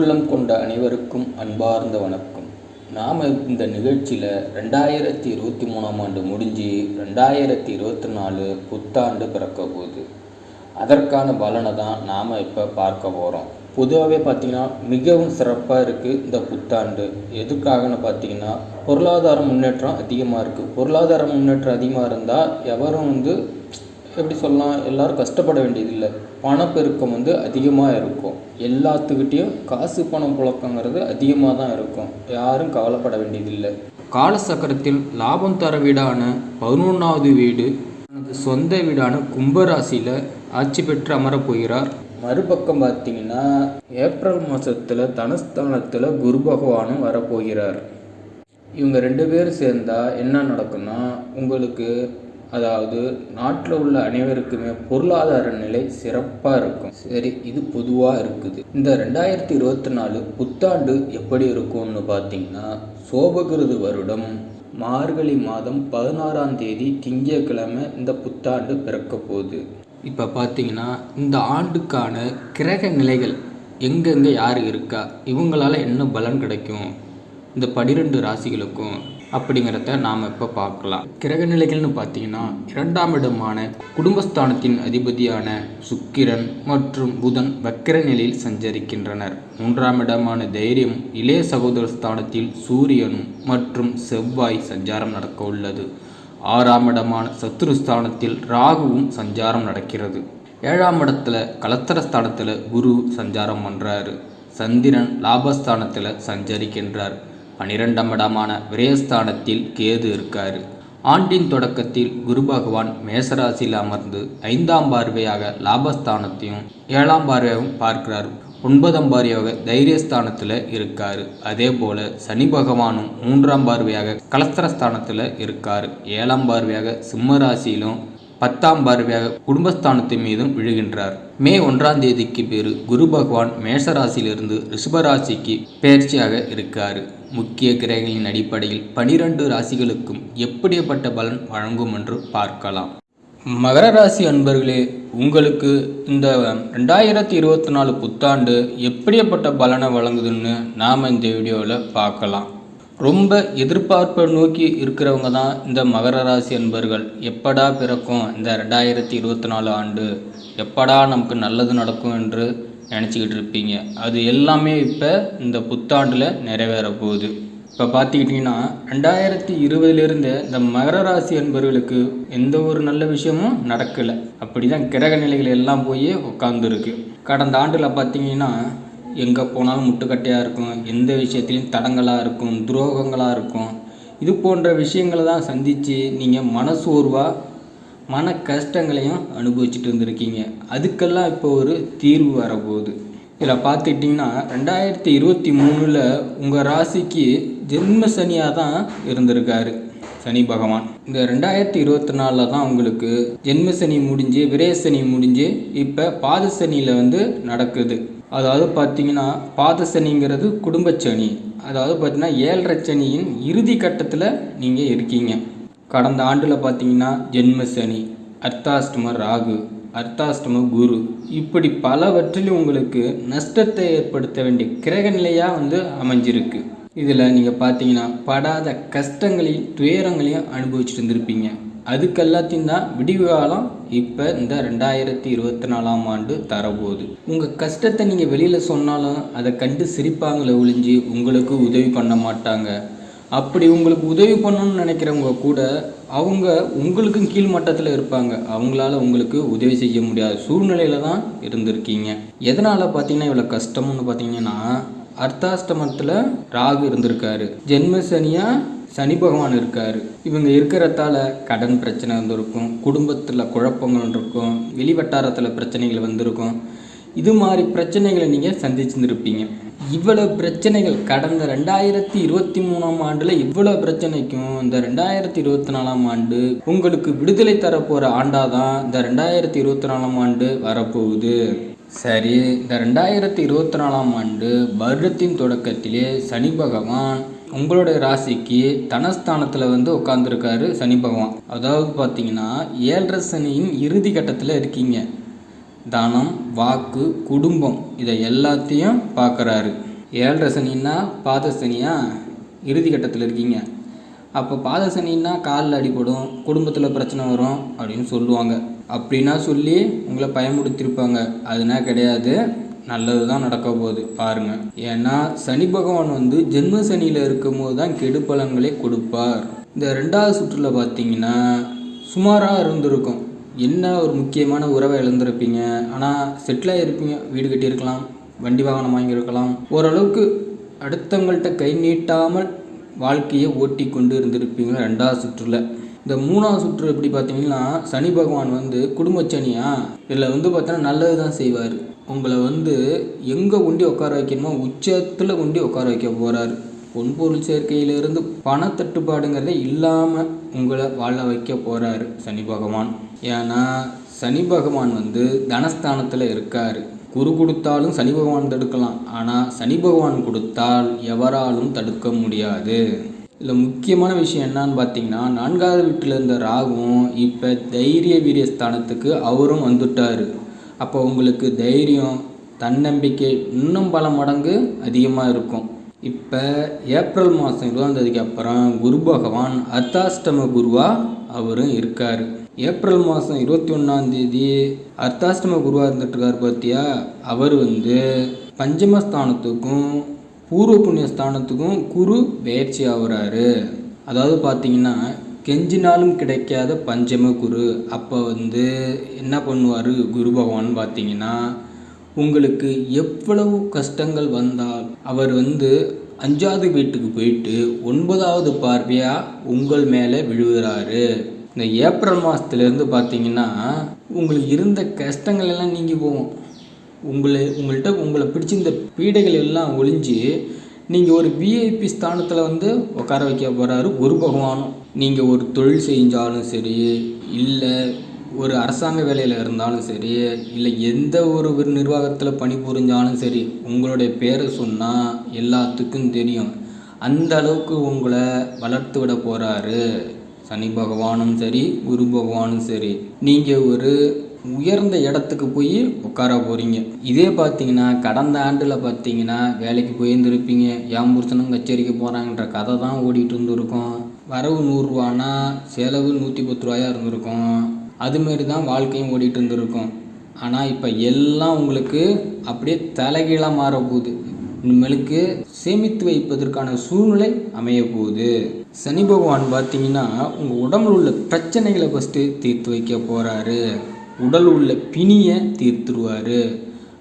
அன்புள்ளம் கொண்ட அனைவருக்கும் அன்பார்ந்த வணக்கம். நாம் இந்த நிகழ்ச்சியில் ரெண்டாயிரத்தி இருபத்தி மூணாம் ஆண்டு முடிஞ்சு ரெண்டாயிரத்தி இருபத்தி நாலு புத்தாண்டு பிறக்க போகுது. அதற்கான பலனை தான் நாம் இப்போ பார்க்க போகிறோம் பொதுவாகவே பார்த்திங்கன்னா மிகவும் சிறப்பாக இருக்குது இந்த புத்தாண்டு. எதுக்காகன்னு பார்த்தீங்கன்னா பொருளாதார முன்னேற்றம் அதிகமாக இருக்குது பொருளாதார முன்னேற்றம் அதிகமாக இருந்தால் எவரும் வந்து எப்படி சொல்லலாம் எல்லாரும் கஷ்டப்பட வேண்டியதில்லை. பணப்பெருக்கம் வந்து அதிகமாக இருக்கும். எல்லாத்துக்கிட்டேயும் காசு பணம் புழக்கங்கிறது அதிகமாக தான் இருக்கும். யாரும் கவலைப்பட வேண்டியதில்லை. காலசக்கரத்தில் லாபம் தர வீடான பதினொன்றாவது வீடு தனது சொந்த வீடான கும்பராசியில் ஆட்சி பெற்று அமரப் போகிறார். மறுபக்கம் பார்த்தீங்கன்னா ஏப்ரல் மாதத்தில் தனஸ்தானத்தில் குரு பகவானும் வரப்போகிறார் இவங்க ரெண்டு பேரும் சேர்ந்தால் என்ன நடக்கும்னா உங்களுக்கு அதாவது நாட்டில் உள்ள அனைவருக்குமே பொருளாதார நிலை சிறப்பாக இருக்கும். சரி இது பொதுவாக இருக்குது. இந்த ரெண்டாயிரத்தி இருபத்தி நாலு புத்தாண்டு எப்படி இருக்கும்னு பார்த்தீங்கன்னா சோபகிருது வருடம் மார்கழி மாதம் பதினாறாம் தேதி திங்கட்கிழமை இந்த புத்தாண்டு பிறக்க போகுது. இப்போ பார்த்தீங்கன்னா இந்த ஆண்டுக்கான கிரக நிலைகள் எங்கெங்கே யார் இருக்கா இவங்களால என்ன பலன் கிடைக்கும்? இந்த பனிரெண்டு ராசிகளுக்கும் அப்படிங்கிறத நாம் இப்போ பார்க்கலாம். கிரக நிலைகள்னு பார்த்தீங்கன்னா இரண்டாம் இடமான குடும்பஸ்தானத்தின் அதிபதியான சுக்கிரன் மற்றும் புதன் வக்கிர நிலையில் சஞ்சரிக்கின்றனர். மூன்றாம் இடமான தைரியம் இளைய சகோதர ஸ்தானத்தில் சூரியனும் மற்றும் செவ்வாய் சஞ்சாரம் நடக்க உள்ளது. ஆறாம் இடமான சத்துருஸ்தானத்தில் ராகுவும் சஞ்சாரம் நடக்கிறது. ஏழாம் இடத்துல கலத்தரஸ்தானத்தில் குரு சஞ்சாரம் பண்ணுறாரு சந்திரன் லாபஸ்தானத்தில் சஞ்சரிக்கின்றார். பனிரெண்டாம் இடமான விரயஸ்தானத்தில் கேது இருக்கார். ஆண்டின் தொடக்கத்தில் குரு பகவான் மேசராசியில் அமர்ந்து ஐந்தாம் பார்வையாக லாபஸ்தானத்தையும் ஏழாம் பார்வையாகவும் பார்க்கிறார். ஒன்பதாம் பார்வையாக தைரியஸ்தானத்தில் இருக்கார். அதே போல் சனி பகவானும் மூன்றாம் பார்வையாக கலஸ்தரஸ்தானத்தில் இருக்கார். ஏழாம் பார்வையாக சிம்மராசியிலும் பத்தாம் பார்வையாக குடும்பஸ்தானத்தின் மீதும் விழுகின்றார். மே ஒன்றாம் தேதிக்கு பேர் குரு பகவான் மேஷராசியிலிருந்து ரிஷபராசிக்கு பயிற்சியாக இருக்கார். முக்கிய கிரகங்களின் அடிப்படையில் பனிரெண்டு ராசிகளுக்கும் எப்படிப்பட்ட பலன் வழங்கும் என்று பார்க்கலாம். மகர ராசி அன்பர்களே உங்களுக்கு இந்த ரெண்டாயிரத்தி இருபத்தி நாலு புத்தாண்டு எப்படிப்பட்ட பலனை வழங்குதுன்னு நாம் இந்த வீடியோவில் பார்க்கலாம். ரொம்ப எதிர்பார்ப்பை நோக்கி இருக்கிறவங்க தான் இந்த மகர ராசி அன்பர்கள். எப்படா பிறக்கும் இந்த ரெண்டாயிரத்தி இருபத்தி நாலு ஆண்டு? எப்படா நமக்கு நல்லது நடக்கும் என்று நினச்சிக்கிட்டு இருப்பீங்க. அது எல்லாமே இப்போ இந்த புத்தாண்டில் நிறைவேற போகுது. இப்போ பார்த்துக்கிட்டிங்கன்னா ரெண்டாயிரத்தி இருபதுலேருந்து இந்த மகர ராசி என்பவர்களுக்கு எந்த ஒரு நல்ல விஷயமும் நடக்கலை. அப்படி தான் கிரக நிலைகள் எல்லாம் போய் உட்காந்துருக்கு கடந்த ஆண்டில் பார்த்தீங்கன்னா எங்கே போனாலும் முட்டுக்கட்டையாக இருக்கும். எந்த விஷயத்துலையும் தடங்களாக இருக்கும் துரோகங்களாக இருக்கும். இது போன்ற விஷயங்களை தான் சந்தித்து நீங்கள் மனசோர்வாக மன கஷ்டங்களையும் அனுபவிச்சுட்டு இருந்திருக்கீங்க. அதுக்கெல்லாம் இப்போ ஒரு தீர்வு வரப்போகுது. இதில் பார்த்துக்கிட்டிங்கன்னா ரெண்டாயிரத்தி இருபத்தி மூணில் உங்கள் ராசிக்கு ஜென்ம சனியாக தான் இருந்திருக்காரு. சனி பகவான். இந்த ரெண்டாயிரத்தி இருபத்தி நாலில் தான் உங்களுக்கு ஜென்ம சனி முடிஞ்சு விரேசனி முடிஞ்சு இப்போ பாத சனியில் வந்து நடக்குது. அதாவது பார்த்தீங்கன்னா பாத சனிங்கிறது குடும்பச்சனி அதாவது பார்த்தீங்கன்னா ஏழரை சனியின் இறுதி கட்டத்தில் நீங்கள் இருக்கீங்க. கடந்த ஆண்டில் பார்த்தீங்கன்னா ஜென்ம சனி அர்த்தாஷ்டம ராகு அர்த்தாஷ்டம குரு. இப்படி பலவற்றிலும் உங்களுக்கு நஷ்டத்தை ஏற்படுத்த வேண்டிய கிரக நிலையாக வந்து அமைஞ்சிருக்கு. இதில் நீங்கள் பார்த்தீங்கன்னா படாத கஷ்டங்களையும் துயரங்களையும் அனுபவிச்சுட்டு இருந்திருப்பீங்க அதுக்கு எல்லாத்தையும் தான் விடிவு காலம் இப்போ இந்த ரெண்டாயிரத்தி இருபத்தி நாலாம் ஆண்டு தரப்போகுது. உங்கள் கஷ்டத்தை நீங்கள் வெளியில் சொன்னாலும் அதை கண்டு சிரிப்பாங்களே ஒழிஞ்சு உங்களுக்கு உதவி பண்ண மாட்டாங்க. அப்படி உங்களுக்கு உதவி பண்ணணும்னு நினைக்கிறவங்க கூட அவங்க உங்களுக்கும் கீழ் மட்டத்தில் இருப்பாங்க. அவங்களால உங்களுக்கு உதவி செய்ய முடியாத சூழ்நிலையில தான் இருந்திருக்கீங்க. எதனால் பார்த்தீங்கன்னா இவ்வளோ கஷ்டம்னு பார்த்தீங்கன்னா அர்த்தாஷ்டமத்தில் ராகு இருந்திருக்காரு. ஜென்ம சனியாக சனி பகவான் இருக்கார். இவங்க இருக்கிறதால கடன் பிரச்சனை வந்திருக்கும். குடும்பத்தில் குழப்பங்கள் இருக்கும். வெளிவட்டாரத்தில் பிரச்சனைகள் வந்திருக்கும். இது மாதிரி பிரச்சனைகளை நீங்கள் சந்திச்சுருப்பீங்க இவ்வளோ பிரச்சனைகள் கடந்த ரெண்டாயிரத்தி இருபத்தி மூணாம் ஆண்டில் இவ்வளோ பிரச்சனைக்கும் இந்த ரெண்டாயிரத்தி இருபத்தி நாலாம் ஆண்டு உங்களுக்கு விடுதலை தரப்போகிற ஆண்டாக தான் இந்த ரெண்டாயிரத்தி இருபத்தி நாலாம் ஆண்டு வரப்போகுது. சரி இந்த ரெண்டாயிரத்தி இருபத்தி நாலாம் ஆண்டு வருடத்தின் தொடக்கத்திலே சனி பகவான் உங்களுடைய ராசிக்கு தனஸ்தானத்தில் வந்து உட்காந்துருக்காரு சனி பகவான். அதாவது பார்த்தீங்கன்னா ஏழரை சனியின் இறுதி கட்டத்தில் இருக்கீங்க. தனம் வாக்கு குடும்பம் இதை எல்லாத்தையும் பார்க்குறாரு. ஏழரை சனின்னா பாத சனியா இறுதி கட்டத்தில் இருக்கீங்க. அப்போ பாத சனின்னா காலில் அடிபடும் குடும்பத்தில் பிரச்சனை வரும் அப்படின்னு சொல்லுவாங்க. அப்படின்னா சொல்லி உங்களை பயமுடுத்திருப்பாங்க அதுனா கிடையாது. நல்லது தான் நடக்க போகுது. பாருங்கள் ஏன்னா சனி பகவான் வந்து ஜென்ம சனியில் இருக்கும்போது தான் கெடு பலன்களை கொடுப்பார். இந்த ரெண்டாவது சுற்றில் பார்த்தீங்கன்னா சுமாராக இருந்திருக்கும். என்ன ஒரு முக்கியமான உறவை இழந்திருப்பீங்க? ஆனால் செட்டில் ஆகிருப்பீங்க வீடு கட்டியிருக்கலாம் வண்டி வாகனம் வாங்கியிருக்கலாம். ஓரளவுக்கு அடுத்தவங்கள்ட்ட கை நீட்டாமல் வாழ்க்கையை ஓட்டி கொண்டு இருந்திருப்பீங்க ரெண்டாவது சுற்றுல. இந்த மூணாவது சுற்று எப்படி பார்த்தீங்கன்னா சனி பகவான் வந்து குடும்ப சனியா? இதில் வந்து பார்த்தோன்னா நல்லது தான் செய்வார். உங்களை வந்து எங்கே கொண்டு உட்கார வைக்கணுமோ உச்சத்தில் கொண்டு உட்கார வைக்க போகிறாரு பொன்பொருள் சேர்க்கையிலிருந்து பணத்தட்டுப்பாடுங்கிறதே இல்லாமல் உங்களை வாழ வைக்க போகிறாரு சனி பகவான். ஏன்னா சனி பகவான் வந்து தனஸ்தானத்தில் இருக்கார். குரு கொடுத்தாலும் சனி பகவான் தடுக்கலாம். ஆனால் சனி பகவான் கொடுத்தால் எவராலும் தடுக்க முடியாது. இதில் முக்கியமான விஷயம் என்னன்னு பார்த்தீங்கன்னா நான்காவது வீட்டில் இருந்த ராகும் இப்போ தைரிய வீரிய ஸ்தானத்துக்கு அவரும் வந்துட்டார். அப்போ உங்களுக்கு தைரியம் தன்னம்பிக்கை இன்னும் பல மடங்கு அதிகமாக இருக்கும். இப்போ ஏப்ரல் மாதம் இருபதாம் தேதிக்கு அப்புறம் குரு பகவான் அர்த்தாஷ்டம குருவாக அவரும் இருக்கார். ஏப்ரல் மாதம் இருபத்தி ஒன்றாந்தேதி அர்த்தாஷ்டம குருவாக இருந்துட்டுருக்கார் பார்த்தியா அவர் வந்து பஞ்சமஸ்தானத்துக்கும் பூர்வ புண்ணிய ஸ்தானத்துக்கும் குரு பயிற்சி ஆகுறாரு. அதாவது பார்த்தீங்கன்னா கெஞ்சினாலும் கிடைக்காத பஞ்சம குரு. அப்போ வந்து என்ன பண்ணுவார்? குரு பகவான் பார்த்தீங்கன்னா உங்களுக்கு எவ்வளவு கஷ்டங்கள் வந்தால் அவர் வந்து அஞ்சாவது வீட்டுக்கு போயிட்டு ஒன்பதாவது பார்வையாக உங்கள் மேலே விழுகிறாரு. இந்த ஏப்ரல் மாதத்துலேருந்து பார்த்தீங்கன்னா உங்களுக்கு இருந்த கஷ்டங்கள் எல்லாம் நீங்கி போகும். உங்களை உங்கள்கிட்ட உங்களை பிடிச்சிருந்த பீடைகள் எல்லாம் ஒழிஞ்சு நீங்கள் ஒரு விஐபி ஸ்தானத்தில் வந்து உட்கார வைக்க போகிறாரு குரு பகவானும். நீங்கள் ஒரு தொழில் செஞ்சாலும் சரி இல்லை ஒரு அரசாங்க வேலையில் இருந்தாலும் சரி இல்லை எந்த ஒரு நிர்வாகத்தில் பணிபுரிஞ்சாலும் சரி உங்களுடைய பேரை சொன்னால் எல்லாத்துக்கும் தெரியும். அந்த அளவுக்கு உங்களை வளர்த்து விட போகிறாரு சனி பகவானும் சரி குரு பகவானும் சரி. நீங்கள் ஒரு உயர்ந்த இடத்துக்கு போய் உட்கார போகிறீங்க இதே பார்த்தீங்கன்னா கடந்த ஆண்டில் பார்த்தீங்கன்னா வேலைக்கு போயிருந்துருப்பீங்க. ஏன் புருஷனும் கச்சேரிக்கு போகிறாங்கன்ற கதை தான் ஓடிட்டு இருந்திருக்கும். வரவு நூறுரூவானா செலவு நூற்றி பத்து ரூபாயா இருந்திருக்கும். அதுமாரி தான் வாழ்க்கையும் ஓடிட்டு இருந்திருக்கும். ஆனால் இப்போ எல்லாம் உங்களுக்கு அப்படியே தலைகீழாக மாறப்போகுது போகுது. இனிமேலுக்கு சேமித்து வைப்பதற்கான சூழ்நிலை அமைய போகுது. சனி பகவான் பார்த்தீங்கன்னா உங்கள் உடம்புல உள்ள பிரச்சனைகளை ஃபஸ்ட்டு தீர்த்து வைக்க போகிறாரு உடல் உள்ள பிணியை தீர்த்துருவார்.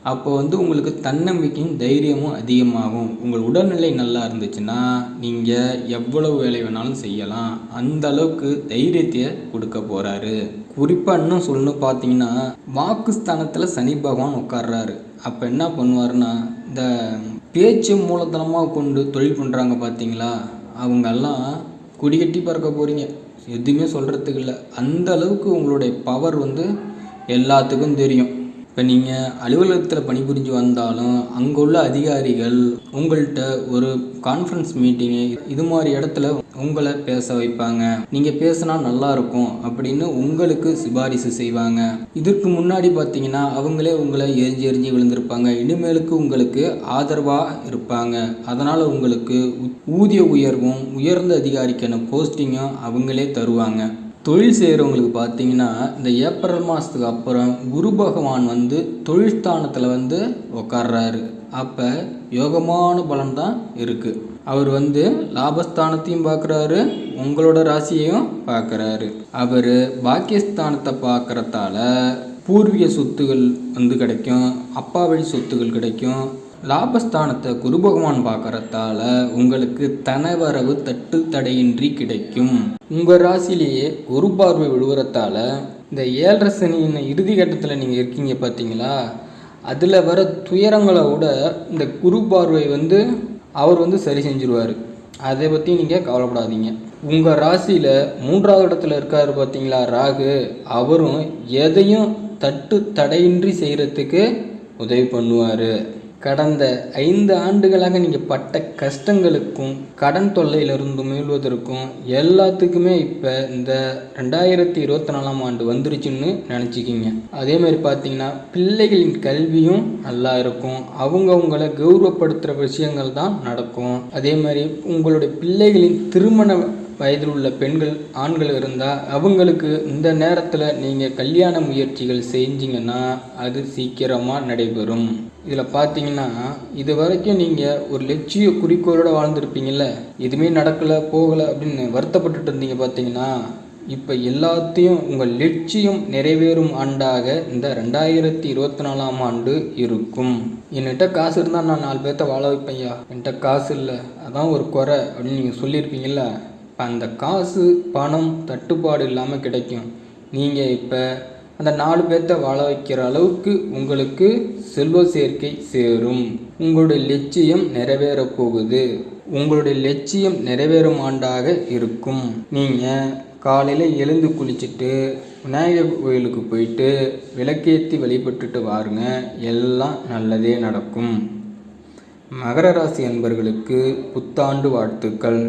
அப்போ வந்து உங்களுக்கு தன்னம்பிக்கையும் தைரியமும் அதிகமாகும். உங்கள் உடல்நிலை நல்லா இருந்துச்சுன்னா நீங்கள் எவ்வளவு வேலை வேணாலும் செய்யலாம். அந்த அளவுக்கு தைரியத்தை கொடுக்க போகிறாரு குறிப்பாக இன்னும் சொல்லணும் பார்த்தீங்கன்னா வாக்குஸ்தானத்தில் சனி பகவான் உட்கார்றாரு. அப்போ என்ன பண்ணுவார்னா இந்த பேச்சு மூலதனமாக கொண்டு தொழில் பண்ணுறாங்க பார்த்தீங்களா? அவங்கெல்லாம் குடிகட்டி பறக்க போகிறீங்க எதுவுமே சொல்கிறதுக்கு இல்லை. அந்த அளவுக்கு உங்களுடைய பவர் வந்து எல்லாத்துக்கும் தெரியும். இப்போ நீங்கள் அலுவலகத்தில் பணிபுரிஞ்சு வந்தாலும் அங்கே உள்ள அதிகாரிகள் உங்கள்கிட்ட ஒரு கான்ஃபரன்ஸ் மீட்டிங்கு இது மாதிரி இடத்துல உங்களை பேச வைப்பாங்க. நீங்கள் பேசினா நல்லா இருக்கும் அப்படின்னு உங்களுக்கு சிபாரிசு செய்வாங்க. இதற்கு முன்னாடி பார்த்தீங்கன்னா அவங்களே உங்களை எரிஞ்சு எரிஞ்சு விழுந்திருப்பாங்க. இனிமேலுக்கு உங்களுக்கு ஆதரவாக இருப்பாங்க. அதனால் உங்களுக்கு ஊதிய உயர்வும் உயர்ந்த அதிகாரிக்கான போஸ்டிங்கும் அவங்களே தருவாங்க. தொழில் செய்கிறவங்களுக்கு பார்த்தீங்கன்னா இந்த ஏப்ரல் மாதத்துக்கு அப்புறம் குரு பகவான் வந்து தொழில் ஸ்தானத்தில் வந்து உக்காடுறாரு அப்போ யோகமான பலன் தான் இருக்குது அவர் வந்து லாபஸ்தானத்தையும் பார்க்குறாரு உங்களோட ராசியையும் பார்க்குறாரு அவர் பாக்கியஸ்தானத்தை பார்க்குறதால பூர்வீக சொத்துகள் வந்து கிடைக்கும் அப்பா வழி சொத்துகள் கிடைக்கும் லாபஸ்தானத்தை குரு பகவான் பார்க்கறதால உங்களுக்கு தனவரவு தட்டு தடையின்றி கிடைக்கும். உங்கள் ராசிலேயே குரு பார்வை விழுவுறதால இந்த ஏழரை சனியின் இறுதி கட்டத்தில் நீங்கள் இருக்கீங்க பார்த்தீங்களா அதில் வர துயரங்களை விட இந்த குரு பார்வை வந்து அவர் வந்து சரி செஞ்சுருவார். அதை பற்றி நீங்கள் கவலைப்படாதீங்க. உங்கள் ராசியில் மூன்றாவது இடத்துல இருக்கார் பார்த்தீங்களா ராகு? அவரும் எதையும் தட்டு தடையின்றி செய்கிறதுக்கு உதவி பண்ணுவார். கடந்த ஐந்து ஆண்டுகளாக நீங்கள் பட்ட கஷ்டங்களுக்கும் கடன் தொல்லையிலிருந்து மீள்வதற்கும் எல்லாத்துக்குமே இப்போ இந்த ரெண்டாயிரத்தி இருபத்தி நாலாம் ஆண்டு வந்துருச்சுன்னு நினச்சிக்கிங்க. அதே மாதிரி பார்த்தீங்கன்னா பிள்ளைகளின் கல்வியும் நல்லா இருக்கும். அவங்க உங்களை கௌரவப்படுத்துகிற விஷயங்கள் தான் நடக்கும். அதே மாதிரி உங்களுடைய பிள்ளைகளின் திருமண வயதில் உள்ள பெண்கள் ஆண்கள் இருந்தால் அவங்களுக்கு இந்த நேரத்தில் நீங்கள் கல்யாண முயற்சிகள் செஞ்சிங்கன்னா அது சீக்கிரமாக நடைபெறும். இதில் பார்த்தீங்கன்னா இது வரைக்கும் நீங்கள் ஒரு லட்சிய குறிக்கோளோடு வாழ்ந்துருப்பீங்கள்ல எதுவுமே நடக்கலை போகலை அப்படின்னு வருத்தப்பட்டுட்டு இருந்தீங்க பார்த்தீங்கன்னா இப்போ எல்லாத்தையும் உங்கள் லட்சியம் நிறைவேறும் ஆண்டாக இந்த ரெண்டாயிரத்தி இருபத்தி நாலாம் ஆண்டு இருக்கும். என்கிட்ட காசு இருந்தால் நான் நாலு பேர்த்த வாழ வைப்பேன்யா. என்கிட்ட காசு இல்லை அதான் ஒரு குறை அப்படின்னு நீங்கள் சொல்லியிருப்பீங்கள்ல அந்த காசு பணம் தட்டுப்பாடு இல்லாமல் கிடைக்கும். நீங்கள் இப்போ அந்த நாலு பேர்த்த வாழ வைக்கிற அளவுக்கு உங்களுக்கு செல்வ சேர்க்கை சேரும். உங்களுடைய லட்சியம் நிறைவேறப் போகுது. உங்களுடைய லட்சியம் நிறைவேறும் ஆண்டாக இருக்கும். நீங்கள் காலையில் எழுந்து குளிச்சுட்டு விநாயகர் கோயிலுக்கு போயிட்டு விளக்கேற்றி வழிபட்டுட்டு வாருங்க. எல்லாம் நல்லதே நடக்கும். மகர ராசி அன்பர்களுக்கு புத்தாண்டு வாழ்த்துக்கள்.